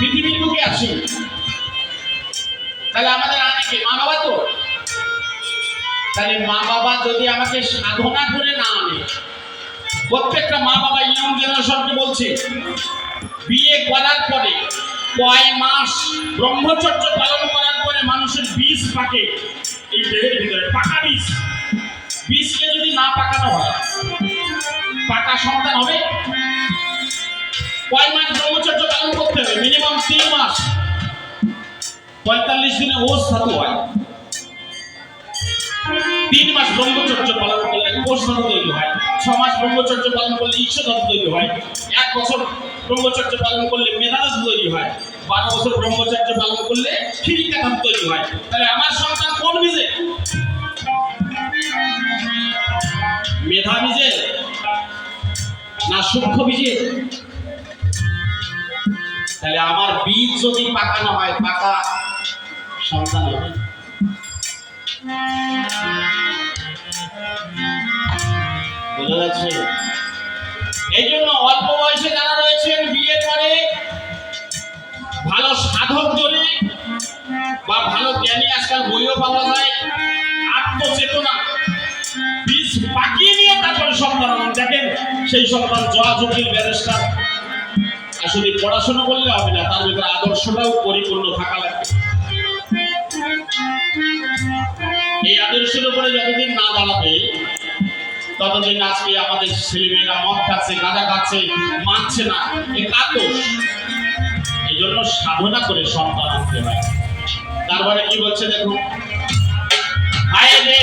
পৃথিবীর বুকে আসি। তাহলে আমাদের অনেকে মা বাবা তো? তাহলে মা বাবা যদি আমাকে সাধনা করে না আনে, প্রত্যেকটা মা বাবা ইয়ং জেনারেশনকে বলছে, বিয়ে করার পরে, কয় মাস ব্রহ্মচর্য পালন করার পরে মানুষের বীজ পাকে, এই দেহের ভিতরে, পাকা বীজ। বীজকে যদি না পাকানো হয়, পাকা সন্তান হবে কয় মাস ব্রহ্মচর্য পালন করতে হবে? মিনিমাম তিন মাস। পঁয়তাল্লিশ দিনে ওষ ধাতু হয়। তিন মাস ব্রহ্মচর্য পালন করলে কোষ ধাতু তৈরি হয়। ছ মাস ব্রহ্মচর্য পালন করলে ঈশ্বর ধাতু তৈরি হয়। এক বছর ব্রহ্মচর্য পালন করলে মেধা তৈরি হয়। বারো বছর ব্রহ্মচর্য পালন করলে খিরিকা ধাতু তৈরি হয়। তাহলে আমার সন্তান কোন বীজে? মেধা বীজে না সূক্ষ্ম বীজে? তাহলে আমার বীজ যদি পাকানো হয়, পাকা সন্তান হবে। বোঝা যাচ্ছে? এই জন্য অল্প বয়সে যারা রয়েছেন, বিয়ে করে ভালো সাধক ধরে বা ভালো জ্ঞানী, আজকাল বইও পাওয়া যায়, আত্মচেতনা, বীজ পাকিয়ে নিয়ে তারপরে সন্তান দেখেন, সেই সন্তান জয়াজুকির ব্যারিস্টার। আসলে পড়াশোনা করলে হবে না, তার ভিতরে আদর্শটাও পরিপূর্ণ থাকা লাগবে। এই আদর্শের উপরে যতদিন না দাঁড়াবে, ততদিন আজকে আমাদের ছেলেমেয়েরা মদ খাচ্ছে, গাঁজা খাচ্ছে, মানছে না। এ কাতোষ এই জন্য সাধনা করে সন্তান আনতে হয়। তারপরে কি বলছে দেখুন? হায় রে!